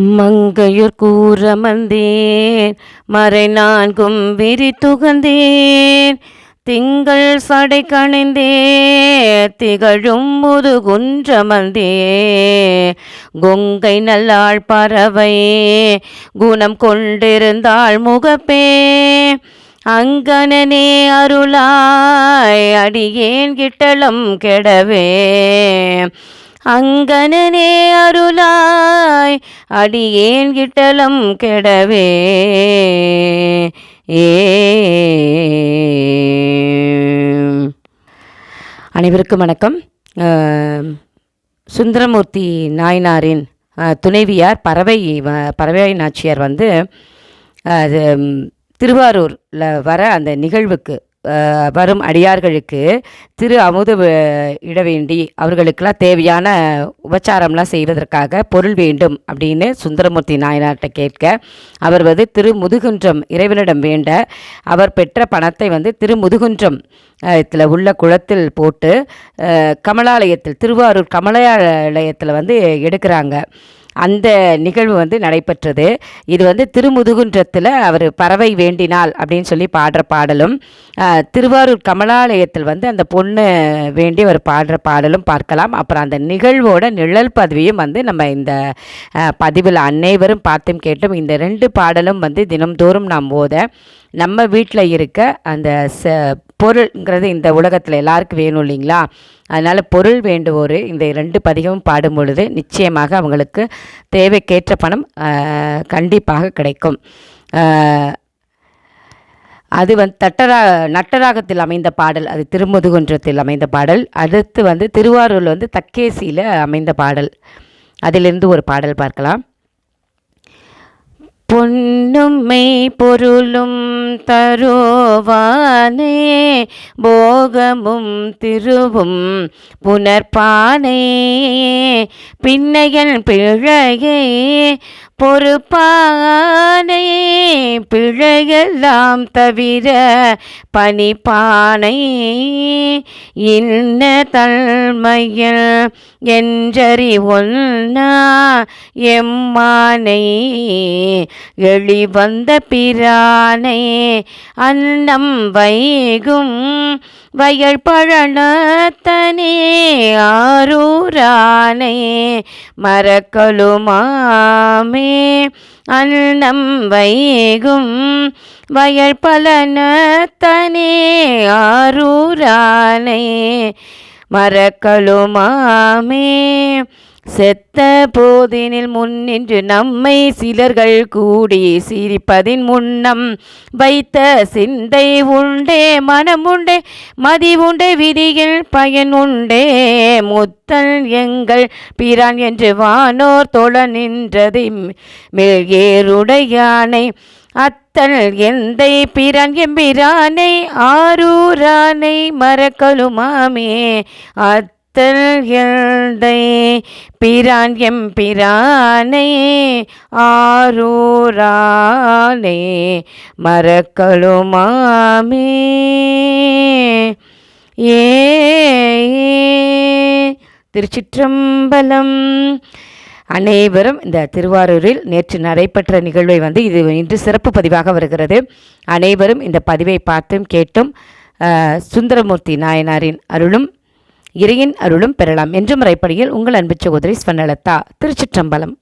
மங்கையூர் கூற மந்தேன் மறை நான்கும் விரி துகந்தேன். திங்கள் சடை கணிந்தே திகழும் முது குன்றமந்தே கொங்கை நல்லாள் பறவை குணம் கொண்டிருந்தாள் முகப்பே. அங்கனனே அருளாய் அடியேன் கிட்டலம் கெடவே. அங்கனே அருளாய் அடியேன் கிட்டலம் கெடவே. ஏ. அனைவருக்கும் வணக்கம். சுந்தரமூர்த்தி நாயனாரின் துணைவியார் பறவை வ- பறவை நாச்சியார் வந்து அது திருவாரூரில் வர அந்த நிகழ்வுக்கு வரும் அடியார்களுக்கு திரு அமுது இட வேண்டி அவர்களுக்கெல்லாம் தேவையான உபச்சாரம்லாம் செய்வதற்காக பொருள் வேண்டும் அப்படின்னு சுந்தரமூர்த்தி நாயனார்கிட்ட கேட்க அவர் வந்து திரு முதுகுன்றம் இறைவனிடம் வேண்ட அவர் பெற்ற பணத்தை வந்து திரு முதுகுன்றம் இதில் உள்ள குளத்தில் போட்டு கமலாலயத்தில் திருவாரூர் கமலாலயத்தில் வந்து எடுக்கிறாங்க. அந்த நிகழ்வு வந்து நடைபெற்றது. இது வந்து திருமுதுகுன்றத்தில் அவர் பறவை வேண்டினாள் அப்படின்னு சொல்லி பாடுற பாடலும் திருவாரூர் கமலாலயத்தில் வந்து அந்த பொண்ணு வேண்டி அவர் பாடுற பாடலும் பார்க்கலாம். அப்புறம் அந்த நிகழ்வோட நிழல் பதவியும் வந்து நம்ம இந்த பதிவில் அனைவரும் பார்த்தும் கேட்டும். இந்த ரெண்டு பாடலும் வந்து தினம்தோறும் நாம் ஓத நம்ம வீட்டில் இருக்க அந்த ச பொருள்ங்கிறது இந்த உலகத்தில் எல்லாருக்கும் வேணும் இல்லைங்களா? அதனால் பொருள் வேண்டுவோர் இந்த ரெண்டு பதிகமும் பாடும் பொழுது நிச்சயமாக அவங்களுக்கு தேவைக்கேற்ற பணம் கண்டிப்பாக கிடைக்கும். அது வந்து தட்டரா நட்டராகத்தில் அமைந்த பாடல் அது திருமுதுகுன்றத்தில் அமைந்த பாடல் அடுத்து வந்து திருவாரூரில் வந்து தக்கேசியில் அமைந்த பாடல். அதிலிருந்து ஒரு பாடல் பார்க்கலாம். பொன்னும் மெய் பொருளும் தருவானே. போகமும் திருவும் புனர்பானே. பின்னையன் பிழையே பொறுப்பானே. பிழையெல்லாம் தவிர பனிப்பானை இன்ன தன்மையில் என்றறி ஒன்னா எம்மானை எளிவந்த பிரானை அன்னம் வைகும் வயல் பழனத்தனே ஆரூரானே மரக்கலுமாமே அன்னம் வைகும் வயல் பலனத்தனே ஆரூரானே மரக்கலுமாமே செத்த போதினில் முன்னின்று நம்மை சிலர்கள் கூடி சிரிப்பதின் முன்னம் வைத்த சிந்தை உண்டே மனம் உண்டே மதி உண்டே விதியில் பயன் உண்டே. முத்தல் எங்கள் பிரான் என்று வானோர் தொழ நின்றது மெல்கேருடையானை அத்தல் எந்தை பிரான் எம்பிரானை ஆரூரானை மறக்கலுமாமே. அத்தல் எந்தை பிரான் எம்பிரானை ஆரூரானே மறக்கலுமாமே. ஏ திருச்சிற்றம்பலம். அனைவரும் இந்த திருவாரூரில் நேற்று நடைபெற்ற நிகழ்வை வந்து இது இன்று சிறப்பு பதிவாக வருகிறது. அனைவரும் இந்த பதிவை பார்த்தும் கேட்டும் சுந்தரமூர்த்தி நாயனாரின் அருளும் இறையின் அருளும் பெறலாம் என்று முறைப்படியில் உங்கள் அன்பு சகோதரி ஸ்வர்ணலதா திருச்சிற்றம்பலம்.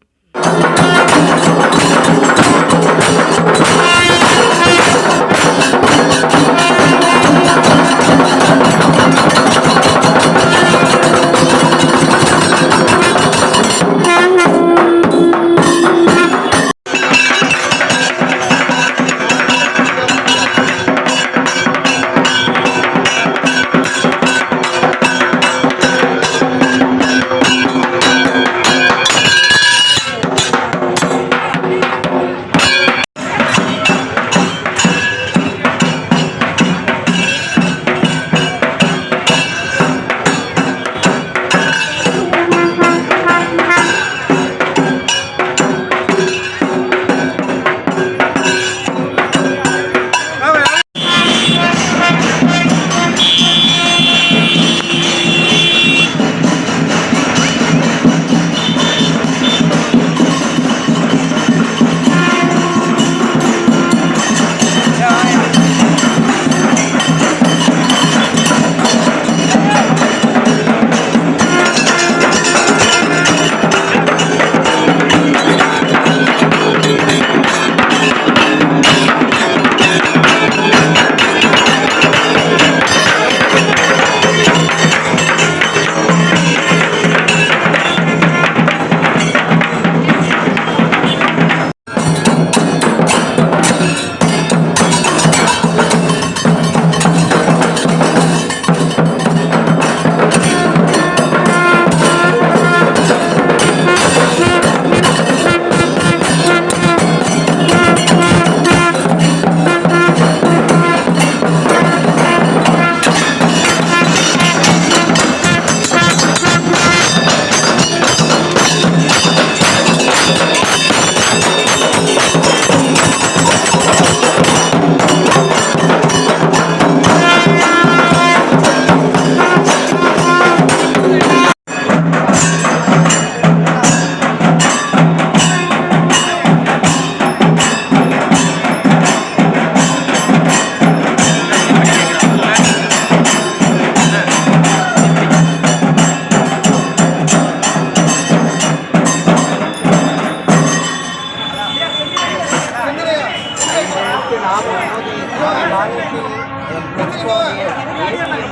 எட்டு நாமம் மோதி நாய்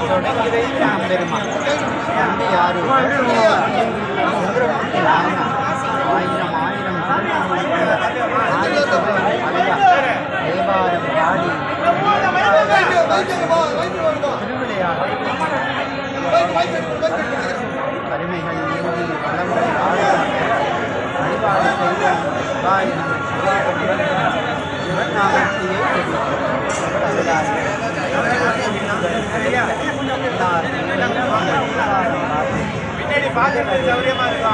தொடங்கி வைத்தான் பெருமான் நம்பி யாரு சுந்தரமூர்த்தி நாயனா ஆயிரம் ஆயிரம் தேவாரம் பாடி திருவிளையாடல் நீங்கி சௌரியமா இருக்கும்